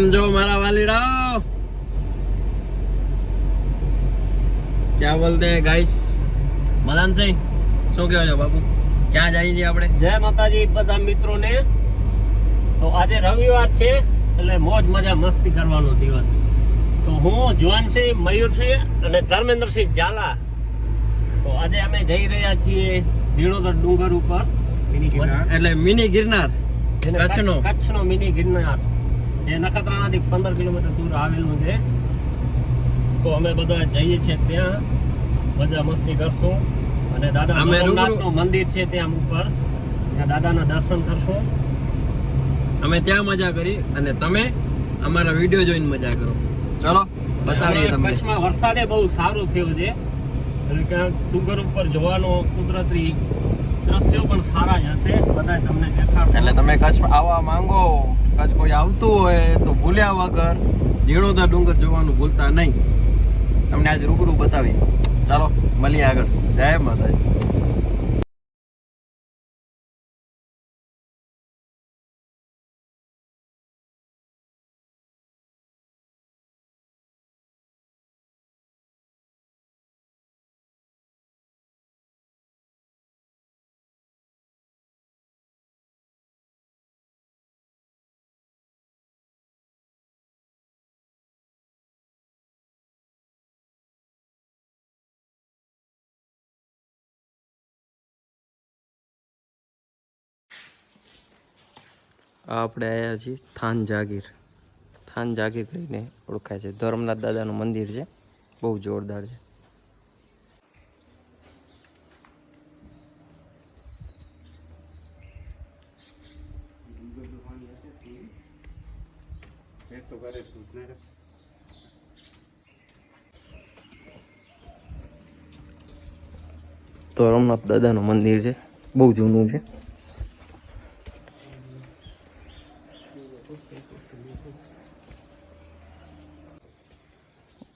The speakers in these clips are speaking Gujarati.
જો મારા વાલીડા ક્યાં બોલતે હે ગાઈસ મદાનસિંહ શું કહેવા છો બાપુ? ક્યાં જઈએ છીએ આપણે? જય માતાજી બધા મિત્રોને. તો આજે રવિવાર છે એટલે મોજ મજા મસ્તી કરવાનો દિવસ. તો હું જુવાનસિંહ મયુરસિંહ અને ધર્મેન્દ્રસિંહ ઝાલા. તો આજે અમે જઈ રહ્યા છીએ ધીણોદર ડુંગર ઉપર. એટલે મિની ગિરનાર. કચ્છનો. કચ્છનો મિની ગિરનાર. જે નખત્રાણાથી પંદર કિલોમીટર દૂર આવેલું છે. તો અમે બધા જઈએ છીએ ત્યાં. મજા મસ્તી કરશું. અને દાદા અમે મંદિર છે ત્યાં ઉપર. ત્યાં દાદાના દર્શન કરશું. અમે ત્યાં મજા કરી અને તમે અમારા વીડિયો જોઈને મજા કરો. ચલો બતાવીએ તમને. કચ્છમાં વરસાદે બહુ સારું થયો છે. એટલે કે ડુંગર ઉપર જોવાનો કુદરતી દ્રશ્યો પણ સારા જ હશે. બધા તમને દેખાડશે. એટલે તમે કચ્છ આવવા માંગો. કચ્છ કોઈ આવતું હોય તો ભૂલ્યા વગર ધીણોદા ડુંગર જોવાનું ભૂલતા નહીં. તમને આજ રૂબરૂ બતાવી. ચાલો, મળીએ આગળ. જય માતાજી. આપણે આવ્યા છીએ થાન જાગીર થાન જાગીર કરીને ઓળખાય છે. ધર્મનાથ દાદાનું મંદિર છે. બહુ જોરદાર છે. ધર્મનાથ દાદાનું મંદિર છે. બહુ જૂનું છે.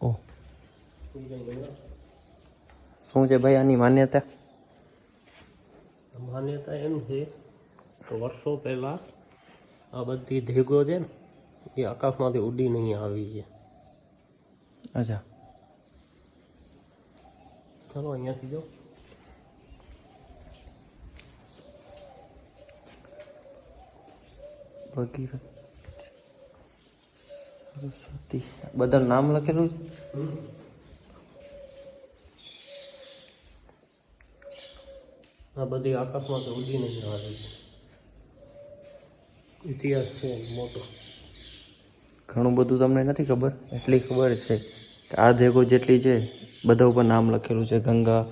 ઓહ શું છે ભાઈ આની માન્યતા? માન્યતા એમ છે કે વર્ષો પહેલા આ બધી ધેગો છે ને એ આકાશમાંથી ઉડીને અહીંયા આવી છે. અચ્છા. ચાલો અહીંયાથી જો ભગીરથ. સરસ્વતી. બધા નામ લખેલું? આ બધી આકાશમાંથી ઉડીને જવા દે ઇતિહાસ છે મોટો. ઘણું બધું તમને નથી ખબર? એટલી ખબર છે કે આ દેગો જેટલી છે બધા ઉપર નામ લખેલું છે. ગંગા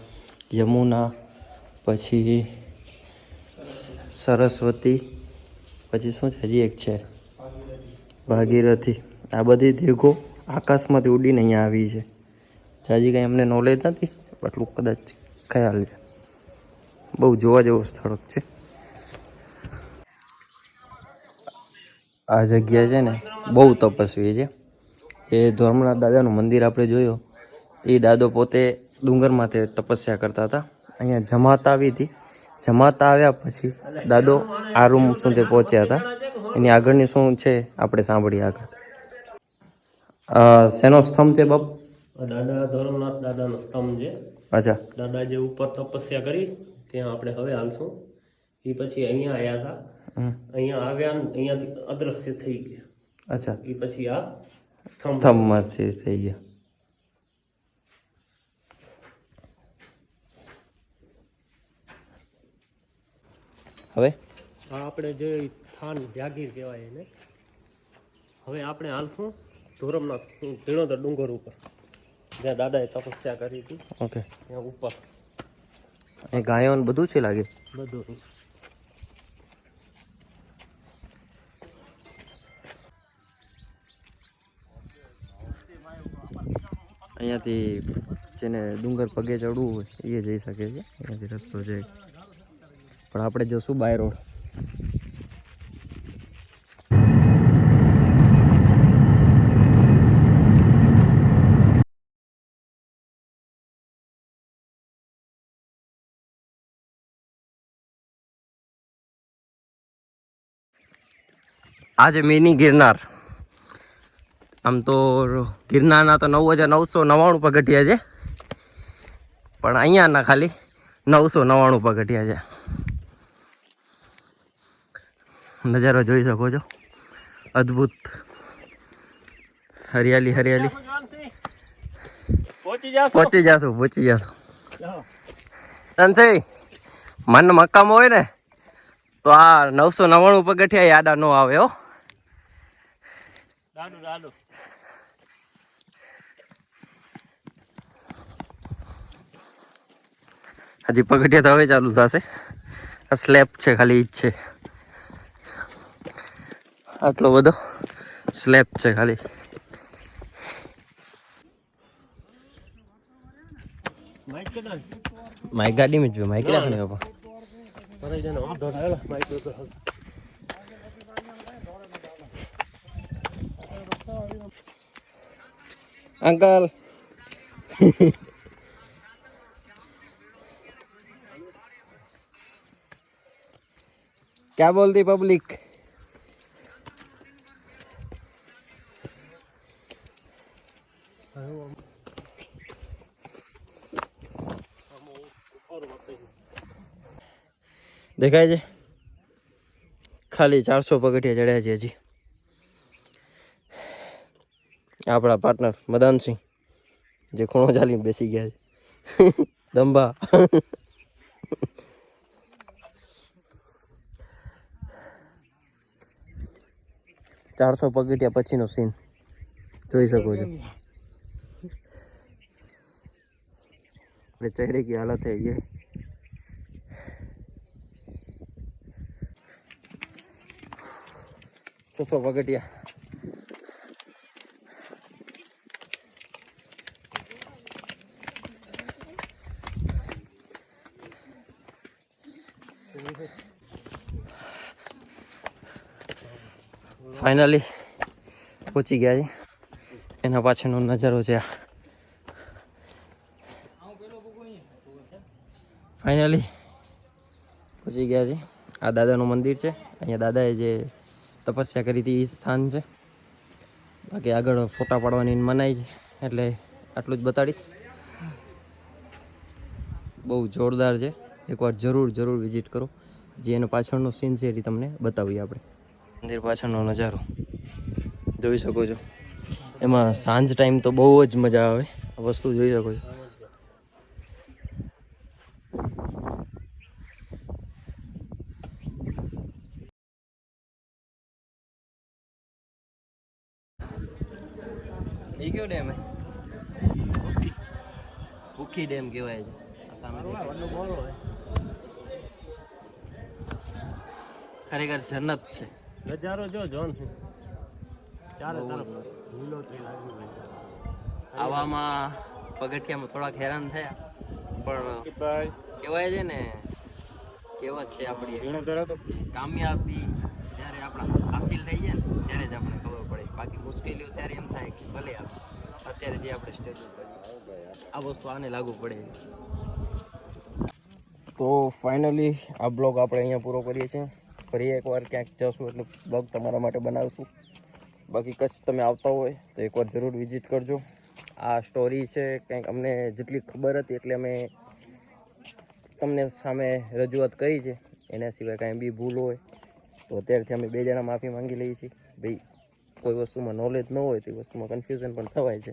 યમુના પછી સરસ્વતી પછી શું છે? હજી એક છે. ભાગીરથી. આ બધી દેગો આકાશમાંથી ઉડીને અહીંયા આવી છે. હજી કંઈ અમને નોલેજ નથી એટલું કદાચ ખ્યાલ છે. બહુ જોવા જેવો સ્થળ છે. આ જગ્યા છે ને, બહુ તપસ્વી છે. જે ધર્મનાથ દાદાનું મંદિર આપણે જોયું, એ દાદો પોતે ડુંગરમાં તપસ્યા કરતા હતા. અહીંયા જમાત આવી હતી. જમાત આવ્યા પછી દાદો આ રૂમ સુધી પહોંચ્યા હતા. એની આગળની શું છે, આપણે સાંભળીએ આગળ. શેનો સ્તંભ છે બાપ? દાદા ધર્મનાથ દાદાનો સ્તંભ છે. અચ્છા. દાદા જે ઉપર તપસ્યા કરી ત્યાં આપણે હવે હાલશું. એ પછી અહીંયા આવ્યા હતા. અહીંયા આવ્યા અહીંયાથી અદ્રશ્ય થઈ ગયા. અચ્છા. એ પછી આ સ્તંભ. સ્તંભમાંથી થઈ ગયા. હવે? આ આપણે જે થાન જાગીર કહેવાય એને. હવે આપણે હાલશું. ધોરમનાથ ઝીણોદર ડુંગર ઉપર. જ્યાં દાદાએ તપસ્યા કરી હતી. ઓકે. ત્યાં ઉપર. એ ગાયો બધું છે લાગે? બધું અહીંયાથી જેને ડુંગર પગે ચડવું હોય એ જઈ શકે છે. અહીંયાથી રસ્તો છે. પણ આપણે જશું બાય રોડ. આજે મિની ગિરનાર. આમ તો ગિરનારના તો નવ હજાર નવસો નવ્વાણું પગથિયા છે. પણ અહીંયાના ખાલી નવસો નવ્વાણું પગથિયા છે. નજારો જોઈ શકો છો. અદ્ભુત. હરિયાલી હરિયાલી પહોંચી જશો? પહોંચી જાશું. સંશય મન મક્કામાં હોય ને તો આ નવસો નવ્વાણું પગથિયા યાદા ન આવે હો. દાદુ દાદુ હજી પગડિયા તો હવે ચાલુ થશે. આ સ્લેબ છે ખાલી ઈ જ છે. આટલો બધો સ્લેબ છે ખાલી. માઇક ગાડીમાં જ માઇક રાખને બાપા. માઇક અંકલ ક્યાં બોલતી પબ્લિક દેખાય છે? ખાલી ચારસો પગઠિયા ચડ્યા છે હજી. આપણા પાર્ટનર મદાનસિંહ જે ખૂણો ચાલીને બેસી ગયા છે દંબા ચારસો પગથિયા પછીનો સીન જોઈ શકો છો मेरे चेहरे की हालत है ये छसो पगटिया ફાઇનલી પહોંચી ગયા છે. એના પાછળનો નજારો છે આ. ફાઇનલી પહોંચી ગયા છે. આ દાદાનું મંદિર છે. અહીંયા દાદાએ જે તપસ્યા કરી હતી એ સ્થાન છે. બાકી આગળ ફોટા પાડવાની મનાઈ છે. એટલે આટલું જ બતાડીશ. બહુ જોરદાર છે. એકવાર જરૂર જરૂર વિઝિટ કરો. જે એનો પાછળનો સીન છે એ તમને બતાવીએ આપણે. મંદિર પાછળનો નજારો. જોઈ શકો છો. એમાં સાંજ ટાઈમ તો બહુ જ મજા આવે. આ વસ્તુ જોઈ શકો છો. એ કયો ડેમ હે? ભૂખી ડેમ કહેવાય છે. ખરેખર જન્નત છે. નજારો જો જોન. ચારે તરફ લીલોતરી લાગી આવામાં પગથિયામાં થોડાક હેરાન થયા પણ કહેવાય છે ને કહેવત છે આપણી કામયાબી જ્યારે આપણા હાસિલ થઈ જાય ને ત્યારે જ આપણે ખબર પડે. બાકી મુશ્કેલીઓ ત્યારે એમ થાય કે ભલે આવે અત્યારે જે આપણે સ્ટેજ ઉપર આ વસ્તુ આને લાગુ પડે. તો ફાઇનલી આ બ્લોગ આપણે અહીંયા પૂરો કરીએ છીએ. ફરી એકવાર ક્યાંક જશું એટલે બ્લોગ તમારા માટે બનાવશું. બાકી કચ્છ તમે આવતા હોય તો એકવાર જરૂર વિઝિટ કરજો. આ સ્ટોરી છે, કંઈક અમને જેટલી ખબર હતી એટલે અમે તમને સામે રજૂઆત કરી છે. એના સિવાય કાંઈ બી ભૂલ હોય તો અત્યારથી અમે બે જણા માફી માંગી લઈએ છીએ. ભાઈ, કોઈ વસ્તુમાં નોલેજ ન હોય તો વસ્તુમાં કન્ફ્યુઝન પણ થવાય છે.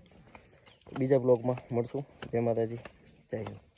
બીજા બ્લોગમાં મળશું. જય માતાજી. જય હિન્દ.